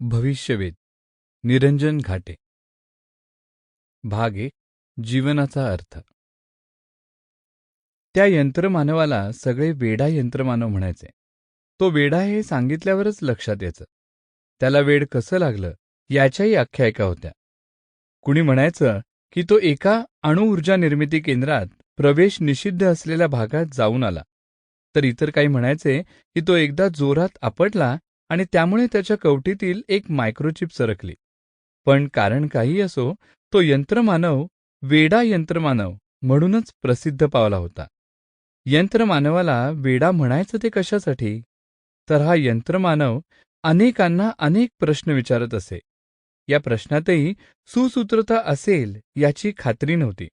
भविष्यवेध. निरंजन घाटे. भाग एक जीवनाचा अर्थ. त्या यंत्रमानवाला सगळे वेडा यंत्रमानव म्हणायचे. तो वेडा हे सांगितल्यावरच लक्षात यायचं. त्याला वेड कसं लागलं याच्याही आख्यायिका होत्या. कुणी म्हणायचं की तो एका अणुऊर्जा निर्मिती केंद्रात प्रवेश निषिद्ध असलेल्या भागात जाऊन आला. तर इतर काही म्हणायचे की तो एकदा जोरात आपटला आणि त्यामुळे त्याच्या कवटीतील एक मायक्रोचिप सरकली. पण कारण काही असो तो यंत्रमानव वेडा यंत्रमानव म्हणूनच प्रसिद्ध पावला होता. यंत्रमानवाला वेडा म्हणायचं ते कशासाठी? तर हा यंत्रमानव अनेकांना अनेक प्रश्न विचारत असे. या प्रश्नातही सुसूत्रता असेल याची खात्री नव्हती.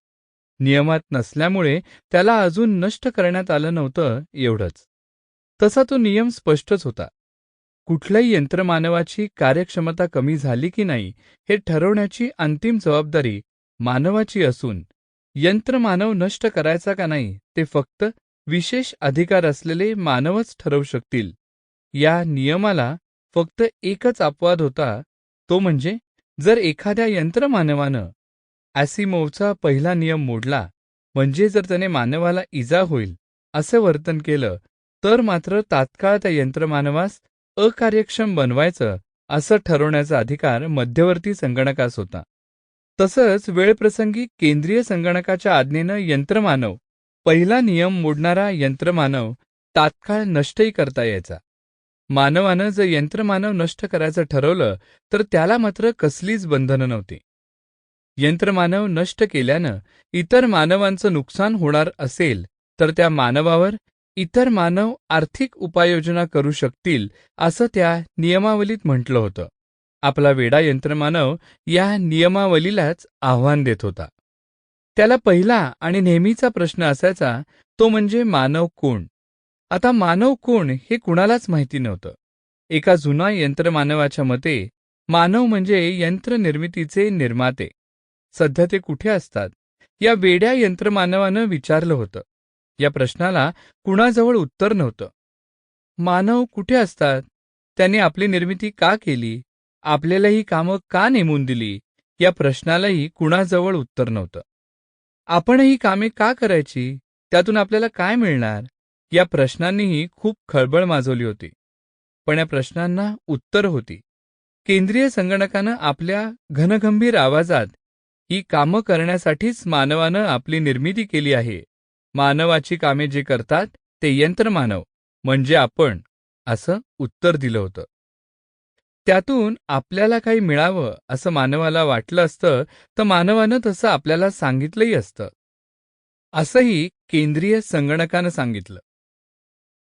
नियमात नसल्यामुळे त्याला अजून नष्ट करण्यात आलं नव्हतं एवढंच. तसा तो नियम स्पष्टच होता. कुठल्याही यंत्रमानवाची कार्यक्षमता कमी झाली की नाही हे ठरवण्याची अंतिम जबाबदारी मानवाची असून यंत्रमानव नष्ट करायचा का नाही ते फक्त विशेष अधिकार असलेले मानवच ठरवू शकतील. या नियमाला फक्त एकच अपवाद होता तो म्हणजे जर एखाद्या यंत्रमानवानं ॲसिमोवचा पहिला नियम मोडला म्हणजे जर त्याने मानवाला इजा होईल असं वर्तन केलं तर मात्र तात्काळ त्या यंत्रमानवास अकार्यक्षम बनवायचं असं ठरवण्याचा अधिकार मध्यवर्ती संगणकास होता. तसंच वेळप्रसंगी केंद्रीय संगणकाच्या आज्ञेनं यंत्रमानव पहिला नियम मोडणारा यंत्रमानव तात्काळ नष्टही करता यायचा. मानवानं जर यंत्रमानव नष्ट करायचं ठरवलं तर त्याला मात्र कसलीच बंधनं नव्हती. यंत्रमानव नष्ट केल्यानं इतर मानवांचं नुकसान होणार असेल तर त्या मानवावर इतर मानव आर्थिक उपाययोजना करू शकतील असं त्या नियमावलीत म्हटलं होतं. आपला वेडा यंत्रमानव या नियमावलीलाच आव्हान देत होता. त्याला पहिला आणि नेहमीचा प्रश्न असायचा तो म्हणजे मानव कोण? आता मानव कोण हे कुणालाच माहिती नव्हतं. एका जुना यंत्रमानवाच्या मते मानव म्हणजे यंत्रनिर्मितीचे निर्माते. सध्या ते कुठे असतात? या वेड्या यंत्रमानवानं विचारलं होतं. या प्रश्नाला कुणाजवळ उत्तर नव्हतं. मानव कुठे असतात? त्यांनी आपली निर्मिती का केली? आपल्याला ही कामं का नेमून दिली? या प्रश्नालाही कुणाजवळ उत्तर नव्हतं. आपण ही कामे का करायची? त्यातून आपल्याला काय मिळणार? या प्रश्नांनीही खूप खळबळ माजवली होती. पण या प्रश्नांना उत्तर होती. केंद्रीय संगणकानं आपल्या घनगंभीर आवाजात ही कामं करण्यासाठीच मानवानं आपली निर्मिती केली आहे. मानवाची कामे जे करतात ते यंत्रमानव म्हणजे आपण. असं उत्तर दिलं होतं. त्यातून आपल्याला काही मिळावं असं मानवाला वाटलं असतं तर मानवानं तसं आपल्याला सांगितलंही असतं. असंही केंद्रीय संगणकानं सांगितलं.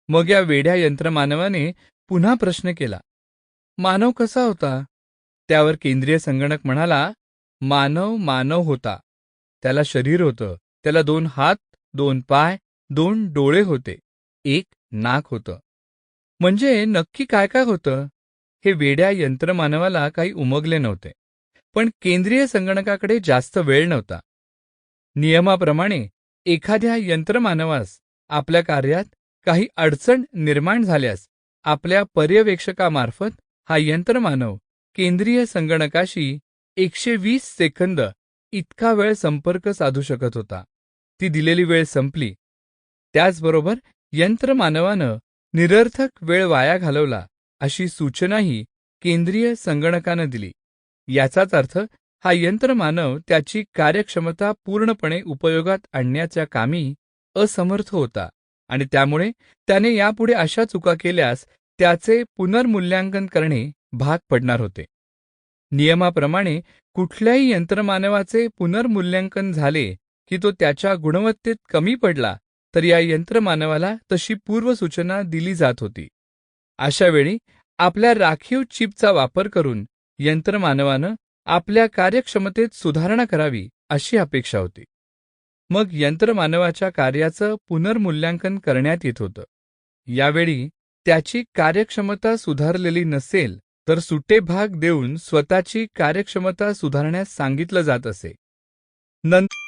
मग या वेड्या यंत्रमानवाने पुन्हा प्रश्न केला. मानव कसा होता? त्यावर केंद्रीय संगणक म्हणाला मानव मानव होता. त्याला शरीर होतं. त्याला दोन हात दोन पाय दोन डोळे होते. एक नाक होतं. म्हणजे नक्की काय काय होतं? हे वेड्या यंत्रमानवाला काही उमगले नव्हते. पण केंद्रीय संगणकाकडे जास्त वेळ नव्हता. नियमाप्रमाणे एखाद्या यंत्रमानवास आपल्या कार्यात काही अडचण निर्माण झाल्यास आपल्या पर्यवेक्षकामार्फत हा यंत्रमानव केंद्रीय संगणकाशी एकशे वीस सेकंद इतका वेळ संपर्क साधू शकत होता. ती दिलेली वेळ संपली. त्याचबरोबर यंत्रमानवानं निरर्थक वेळ वाया घालवला अशी सूचनाही केंद्रीय संगणकानं दिली. याचाच अर्थ हा यंत्रमानव त्याची कार्यक्षमता पूर्णपणे उपयोगात आणण्याच्या कामी असमर्थ होता आणि त्यामुळे त्याने यापुढे अशा चुका केल्यास त्याचे पुनर्मूल्यांकन करणे भाग पडणार होते. नियमाप्रमाणे कुठल्याही यंत्रमानवाचे पुनर्मूल्यांकन झाले की तो त्याच्या गुणवत्तेत कमी पडला तर या यंत्रमानवाला तशी पूर्वसूचना दिली जात होती. अशावेळी आपल्या राखीव चिपचा वापर करून यंत्रमानवानं आपल्या कार्यक्षमतेत सुधारणा करावी अशी अपेक्षा होती. मग यंत्रमानवाच्या कार्याचं पुनर्मूल्यांकन करण्यात येत होतं. यावेळी त्याची कार्यक्षमता सुधारलेली नसेल तर सुटे भाग देऊन स्वतःची कार्यक्षमता सुधारण्यास सांगितलं जात असे. नंतर